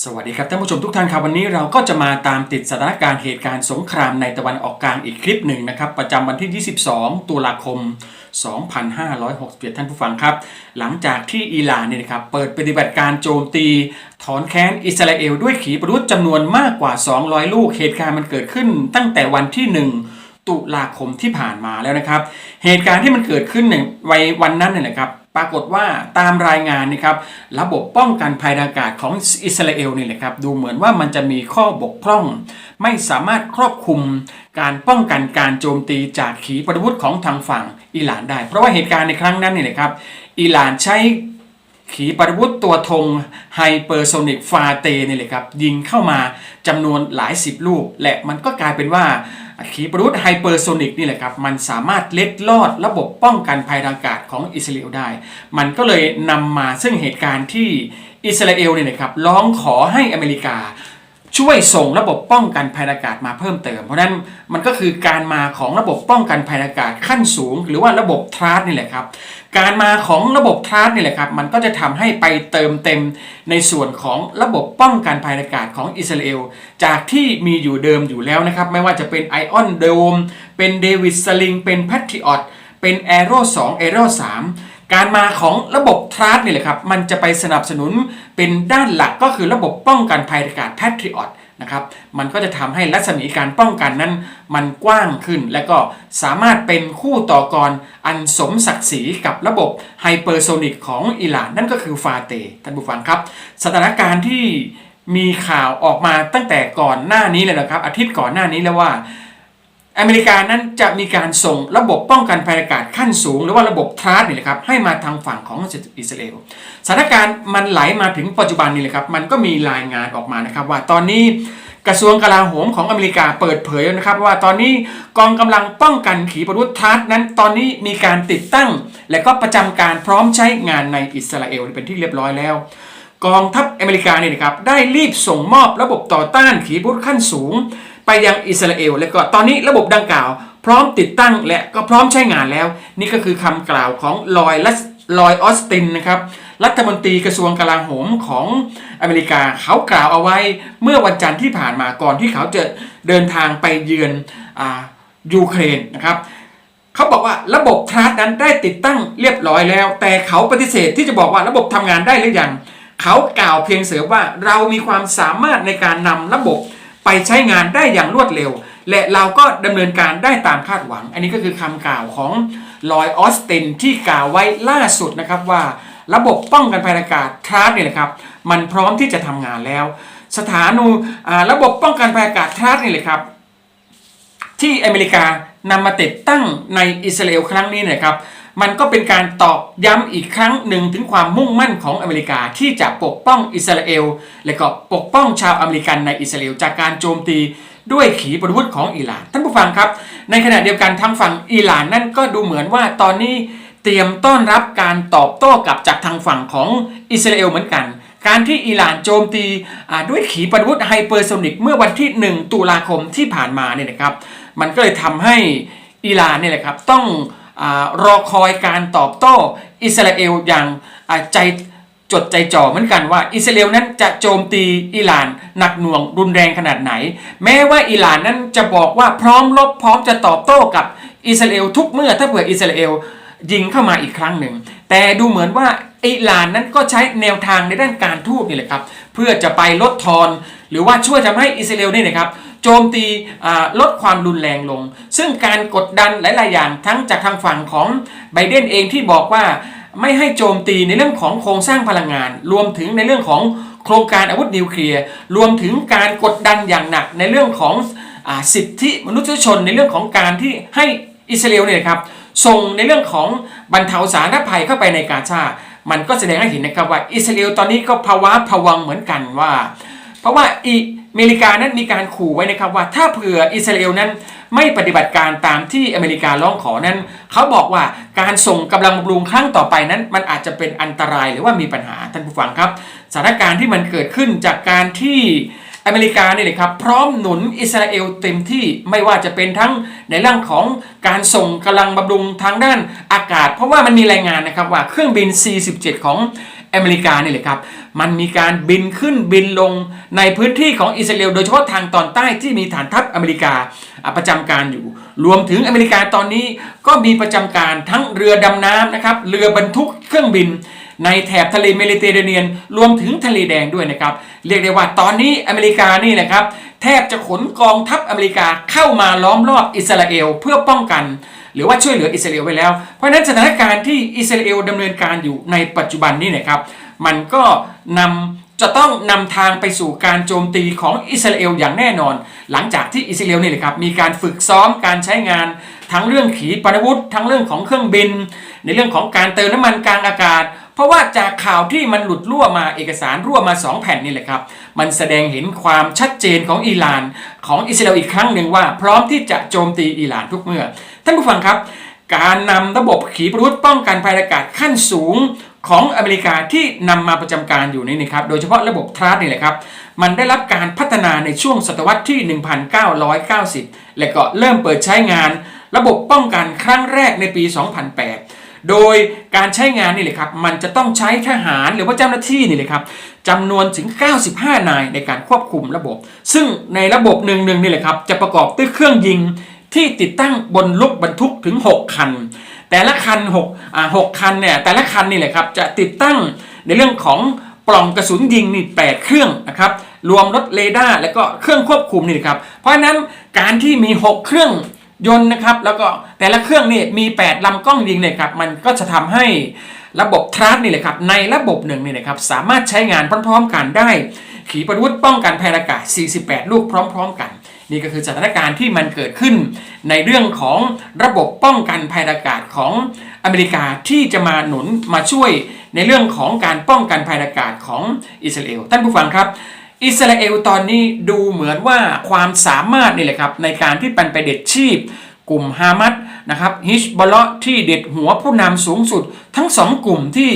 สวัสดีครับท่านผู้ชมทุกท่านครับวันนี้เราก็จะมาตามติดสถานการณ์เหตุการณ์สงครามในตะวันออกกลางอีกคลิปหนึ่งนะครับ ประจำวันที่ 22 ตุลาคม 2567 ท่านผู้ฟังครับ หลังจากที่อิหร่านเนี่ยนะครับเปิดปฏิบัติการโจมตี ถอนแค้นอิสราเอลด้วยขีปนาวุธจำนวนมากกว่า 200 ลูกเหตุการณ์มันเกิดขึ้น ตั้งแต่วันที่ 1 ตุลาคมที่ผ่านมาแล้วนะครับ เหตุการณ์ที่มันเกิดขึ้นในวัยวันนั้นเนี่ยนะครับ ปรากฏว่าตามรายงานนะครับระบบป้องกันภัยอากาศของอิสราเอลนี่แหละครับดูเหมือนว่ามันจะมีข้อบกพร่อง ไม่สามารถครอบคลุมการป้องกันการโจมตีจากขีปนาวุธของทางฝั่งอิหร่านได้ เพราะว่าเหตุการณ์ในครั้งนั้นนี่ยนะครับอิหร่านใช้ขีปนาวุธตัวธงไฮเปอร์โซนิกฟาเตนี่แหละครับยิงเข้ามาจำนวนหลายสิบลูกและมันก็กลายเป็นว่า ขีปนาวุธไฮเปอร์โซนิกนี่แหละครับมันสามารถเล็ดลอดระบบป้องกันภัยทางอากาศของอิสราเอลได้ มันก็เลยนำมาซึ่งเหตุการณ์ที่อิสราเอลเนี่ยนะครับร้องขอให้อเมริกา ช่วยส่งระบบป้องกันภัยอากาศมาเพิ่มเติม เพราะฉะนั้นมันก็คือการมาของระบบป้องกันภัยอากาศขั้นสูง หรือว่าระบบทรัสนี่แหละครับ การมาของระบบทรัสนี่แหละครับ มันก็จะทำให้ไปเติมเต็มในส่วนของระบบป้องกันภัยอากาศของอิสราเอลจากที่มีอยู่เดิมอยู่แล้วนะครับ ไม่ว่าจะเป็นไอออนโดมเป็นเดวิดสลิงเป็นแพทริออตเป็นแอโร่2แอโร่3 การมาของระบบทรัสนี่แหละครับมันจะไปสนับสนุนเป็นด้านหลักก็คือระบบป้องกันภัยอากาศ Patriot นะครับมันก็จะทำให้รัศมีการป้องกันนั้น มันกว้างขึ้น และก็สามารถเป็นคู่ต่อกรอันสมศักดิ์ศรีกับระบบไฮเปอร์โซนิกของอิหร่านนั่นก็คือฟาเตท่านผู้ฟังครับ สถานการณ์ที่มีข่าวออกมาตั้งแต่ก่อนหน้านี้เลยนะครับ อาทิตย์ก่อนหน้านี้แล้วว่า อเมริกานั้นจะมีการส่งระบบป้องกันภัยอากาศขั้นสูง หรือว่าระบบทรัสนี่แหละครับให้มาทางฝั่งของอิสราเอลสถานการณ์มันไหลมาถึงปัจจุบันนี้เลยครับมันก็มีรายงานออกมานะครับ ว่าตอนนี้กระทรวงกลาโหมของอเมริกาเปิดเผยนะครับ ว่าตอนนี้กองกำลังป้องกันขีปนาวุธทรัสนั้นตอนนี้มีการติดตั้ง และก็ประจำการพร้อมใช้งานในอิสราเอลเป็นที่เรียบร้อยแล้ว กองทัพอเมริกาเนี่ยนะครับได้รีบส่งมอบระบบต่อต้านขีปนาวุธขั้นสูง ไปยังอิสราเอล และก็ตอนนี้ระบบดังกล่าว พร้อมติดตั้งและก็พร้อมใช้งานแล้ว นี่ก็คือคำกล่าวของลอยลัสลอยออสตินนะครับรัฐมนตรีกระทรวงกลาโหมของอเมริกาเขากล่าวเอาไว้เมื่อวันจันทร์ที่ผ่านมาก่อนที่เขาจะเดินทางไปเยือนอายูเครนนะครับเขาบอกว่าระบบทรัสนั้นได้ติดตั้งเรียบร้อยแล้ว แต่เขาปฏิเสธที่จะบอกว่าระบบทำงานได้หรือยัง เขากล่าวเพียงเสริมว่าเรามีความสามารถในการนำระบบ ไปใช้งานได้อย่างรวดเร็ว และเราก็ดำเนินการได้ตามคาดหวัง อันนี้ก็คือคำกล่าวของลอยออสตินที่กล่าวไว้ล่าสุดนะครับว่า ระบบป้องกันภัยอากาศทรัสเนี่ยนะครับมันพร้อมที่จะทำงานแล้ว สถานูระบบป้องกันภัยอากาศทรัสนี่เลยครับที่อเมริกานำมาติดตั้งในอิสราเอลครั้งนี้นะครับ มันก็เป็นการตอกย้ำอีกครั้งหนึ่งถึงความมุ่งมั่นของอเมริกาที่จะปกป้องอิสราเอล และก็ปกป้องชาวอเมริกันในอิสราเอลจากการโจมตีด้วยขีปนาวุธของอิหร่าน ท่านผู้ฟังครับ ในขณะเดียวกันทางฝั่งอิหร่านนั่นก็ดูเหมือนว่าตอนนี้เตรียมต้อนรับการตอบโต้กลับจากทางฝั่งของอิสราเอลเหมือนกัน การที่อิหร่านโจมตีด้วยขีปนาวุธไฮเปอร์โซนิกเมื่อวันที่ 1 ตุลาคมที่ผ่านมาเนี่ยนะครับ มันก็เลยทำให้อิหร่านเนี่ยแหละครับต้อง รอคอยการตอบโต้อิสราเอลอย่างใจจดใจจ่อเหมือนกันว่า อิสราเอลนั้นจะโจมตีอิหร่านหนักหน่วงรุนแรงขนาดไหน แม้ว่าอิหร่านนั้นจะบอกว่าพร้อมรบพร้อมจะตอบโต้กับอิสราเอลทุกเมื่อถ้าเผื่ออิสราเอลยิงเข้ามาอีกครั้งหนึ่ง แต่ดูเหมือนว่าอิหร่านนั้นก็ใช้แนวทางในด้านการทูตนี่แหละครับ เพื่อจะไปลดทอน หรือว่าช่วยทำให้อิสราเอลนี่นะครับ โจมตีลดความรุนแรงลง ซึ่งการกดดันหลาย ๆ อย่างทั้งจากทางฝั่งของไบเดนเองที่บอกว่าไม่ให้โจมตีในเรื่องของโครงสร้างพลังงาน รวมถึงในเรื่องของโครงการอาวุธนิวเคลียร์ รวมถึงการกดดันอย่างหนักในเรื่องของอสิทธิมนุษยชนในเรื่องของการที่ให้อิสราเอลเนี่ยครับส่งในเรื่องของบรรเทาสาธารณภัยเข้าไปในกาซา มันก็แสดงให้เห็นนะครับว่าอิสราเอลตอนนี้ก็ภาวะผวังเหมือนกันว่า เพราะว่าอิ อเมริกานั้นมีการขู่ไว้นะครับว่าถ้าเผื่ออิสราเอลนั้นไม่ปฏิบัติการตามที่อเมริการ้องขอนั้น เขาบอกว่าการส่งกำลังบำรุงครั้งต่อไปนั้น มันอาจจะเป็นอันตรายหรือว่ามีปัญหาท่านผู้ฟังครับสถานการณ์ที่มันเกิดขึ้นจากการที่อเมริกาเนี่ยเลยครับพร้อมหนุนอิสราเอลเต็มที่ไม่ว่าจะเป็นทั้งในเรื่องของการส่งกำลังบำรุงทางด้านอากาศ เพราะว่ามันมีรายงานนะครับว่าเครื่องบิน C-17 ของ อเมริกานี่แหละครับ มันมีการบินขึ้นบินลงในพื้นที่ของอิสราเอลโดยเฉพาะทางตอนใต้ที่มีฐานทัพอเมริกาประจำการอยู่ รวมถึงอเมริกาตอนนี้ก็มีประจำการทั้งเรือดำน้ำนะครับเรือบรรทุกเครื่องบิน ในแถบทะเลเมดิเตอร์เรเนียน รวมถึงทะเลแดงด้วยนะครับ เรียกได้ว่าตอนนี้อเมริกานี่แหละครับแทบจะขนกองทัพอเมริกาเข้ามาล้อมรอบอิสราเอลเพื่อป้องกัน หรือว่าช่วยเหลืออิสราเอลไว้แล้ว เพราะฉะนั้นสถานการณ์ที่อิสราเอลดำเนินการอยู่ในปัจจุบันนี้นะครับ มันก็นำจะต้องนำทางไปสู่การโจมตีของอิสราเอลอย่างแน่นอน หลังจากที่อิสราเอลนี่แหละครับมีการฝึกซ้อมการใช้งาน ทั้งเรื่องขีปนาวุธ ทั้งเรื่องของเครื่องบิน ในเรื่องของการเติมน้ำมันกลางอากาศ เพราะว่าจากข่าวที่มันหลุดรั่วมาเอกสารรั่วมา 2 แผ่นนี่แหละครับ มันแสดงเห็นความชัดเจนของอิหร่าน ของอิสราเอลอีกครั้งหนึ่งว่า พร้อมที่จะโจมตีอิหร่านทุกเมื่อ ท่านผู้ฟังครับ การนำระบบขีปนาวุธป้องกันภัยอากาศขั้นสูงของอเมริกาที่นำมาประจำการอยู่นี่นะครับ โดยเฉพาะระบบทรัสนี่แหละครับ มันได้รับการพัฒนาในช่วงศตวรรษที่ 1990 และก็เริ่มเปิดใช้งาน ระบบป้องกันครั้งแรกในปี 2008 โดยการใช้งานนี่แหละครับมันจะต้องใช้ทหารหรือว่าเจ้าหน้าที่นี่แหละครับจำนวนถึง 95 นายในการควบคุมระบบ ซึ่งในระบบหนึ่งหนึ่งนี่แหละครับจะประกอบด้วยเครื่องยิงที่ติดตั้งบนรถบรรทุกถึง 6 คัน แต่ละคัน6อ่า6คันเนี่ยแต่ละคันนี่แหละครับจะติดตั้งในเรื่องของปล่องกระสุนยิงนี่8เครื่องนะครับรวมรถเรดาร์แล้วก็เครื่องควบคุมนี่นะครับเพราะฉะนั้นการที่มี 6 เครื่อง ยนต์นะครับ แล้วก็แต่ละเครื่องนี่มี 8ลำกล้องยิงเนี่ยครับ มันก็จะทำให้ระบบทรัสนี่แหละครับ ในระบบหนึ่งนี่นะครับ สามารถใช้งานพร้อมๆกันได้ ขีปนาวุธป้องกันภัยอากาศ 48 ลูกพร้อม ๆ กัน นี่ก็คือสถานการณ์ที่มันเกิดขึ้น ในเรื่องของระบบป้องกันภัยอากาศของอเมริกาที่จะมาหนุนมาช่วยในเรื่องของการป้องกันภัยอากาศของอิสราเอลท่านผู้ฟังครับ อิสราเอลตอนนี้ดูเหมือนว่าความสามารถนี่แหละครับในการที่ปันไปเด็ดชีพ กลุ่มฮามัสนะครับฮิชบอลที่เด็ดหัวผู้นำสูงสุด ทั้งสองกลุ่มที่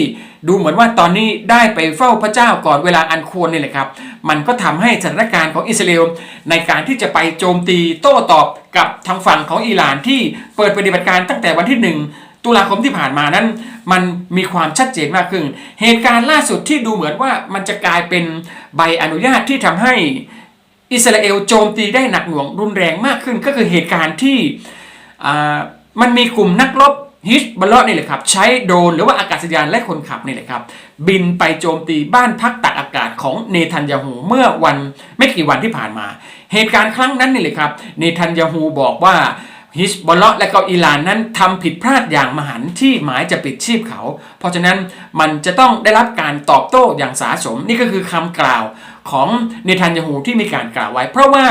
ดูเหมือนว่าตอนนี้ได้ไปเฝ้าพระเจ้าก่อนเวลาอันควรนี่แหละครับ มันก็ทำให้สถานการณ์ของอิสราเอลในการที่จะไปโจมตีโต้ตอบกับทางฝั่งของอิหร่านที่เปิดปฏิบัติการตั้งแต่วันที่หนึ่ง ตุลาคมที่ผ่านมานั้น มันมีความชัดเจนมากขึ้น เหตุการณ์ล่าสุดที่ดูเหมือนว่ามันจะกลายเป็นใบอนุญาตที่ทำให้อิสราเอลโจมตีได้หนักหน่วงรุนแรงมากขึ้น ก็คือเหตุการณ์ที่มันมีกลุ่มนักรบฮิชบอลลาะนี่แหละครับใช้โดรนหรือว่าอากาศยานและคนขับนี่แหละครับบินไปโจมตีบ้านพักตักอากาศของเนทันยาฮูเมื่อวันไม่กี่วันที่ผ่านมา เหตุการณ์ครั้งนั้นนี่แหละครับเนทันยาฮูบอกว่า ฮิสบอลเลาะและก็อิหร่านนั้นทำผิดพลาดอย่างมหันที่หมายจะปิดชีพเขา เพราะฉะนั้นมันจะต้องได้รับการตอบโต้อย่างสาสม นี่ก็คือคำกล่าวของเนทันยาฮูที่มีการกล่าวไว้ เพราะว่า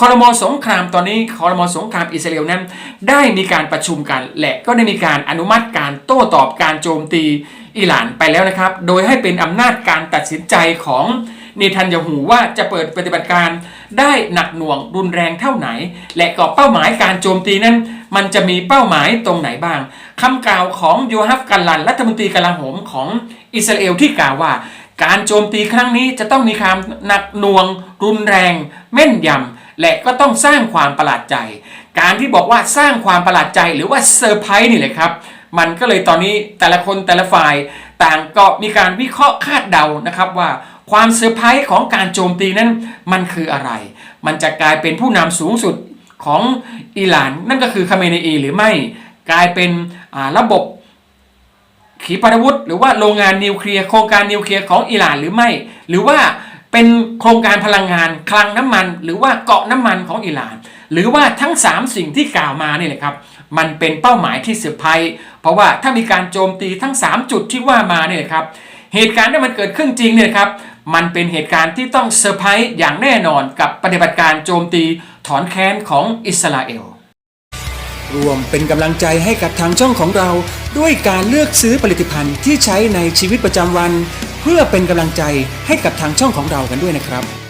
คอรมอสงครามตอนนี้คอรมอสงครามอิสราเอลนั้น ได้มีการประชุมกันและก็ได้มีการอนุมัติการโต้ตอบการโจมตีอิหร่านไปแล้วนะครับ โดยให้เป็นอำนาจการตัดสินใจของ เนทันยาฮูว่าจะเปิดปฏิบัติการได้หนักหน่วงรุนแรงเท่าไหน และก็เป้าหมายการโจมตีนั้น มันจะมีเป้าหมายตรงไหนบ้างคำกล่าวของโยฮัฟกันลัน รัฐมนตรีกลาโหมของอิสราเอลที่กล่าวว่า การโจมตีครั้งนี้จะต้องมีความหนักหน่วง รุนแรง แม่นยำและก็ต้องสร้างความประหลาดใจ การที่บอกว่าสร้างความประหลาดใจหรือว่าเซอร์ไพรส์นี่แหละครับมันก็เลยตอนนี้แต่ละคนแต่ละฝ่ายต่างก็มีการวิเคราะห์คาดเดานะครับว่า ความเซอร์ไพรส์ของการโจมตีนั้นมันคืออะไร มันจะกลายเป็นผู้นำสูงสุดของอิหร่าน นั่นก็คือคาเมเนอีหรือไม่กลายเป็นระบบขีปนาวุธ หรือว่าโรงงานนิวเคลียร์โครงการนิวเคลียร์ของอิหร่านหรือไม่ หรือว่าเป็นโครงการพลังงานคลังน้ำมัน หรือว่าเกาะน้ำมันของอิหร่าน หรือว่าทั้ง 3 สิ่งที่กล่าวมานี่แหละครับ มันเป็นเป้าหมายที่เซอร์ไพรส์เพราะว่าถ้ามีการโจมตีทั้ง 3 จุดที่ว่ามาเนี่ยครับเหตุการณ์ที่มันเกิดขึ้นจริงเนี่ยครับ มันเป็นเหตุการณ์ที่ต้องเซอร์ไพรส์อย่างแน่นอนกับปฏิบัติการโจมตีถอนแค้นของอิสราเอลรวมเป็นกำลังใจให้กับทางช่องของเรา ด้วยการเลือกซื้อผลิตภัณฑ์ที่ใช้ในชีวิตประจำวัน เพื่อเป็นกำลังใจให้กับทางช่องของเรากันด้วยนะครับ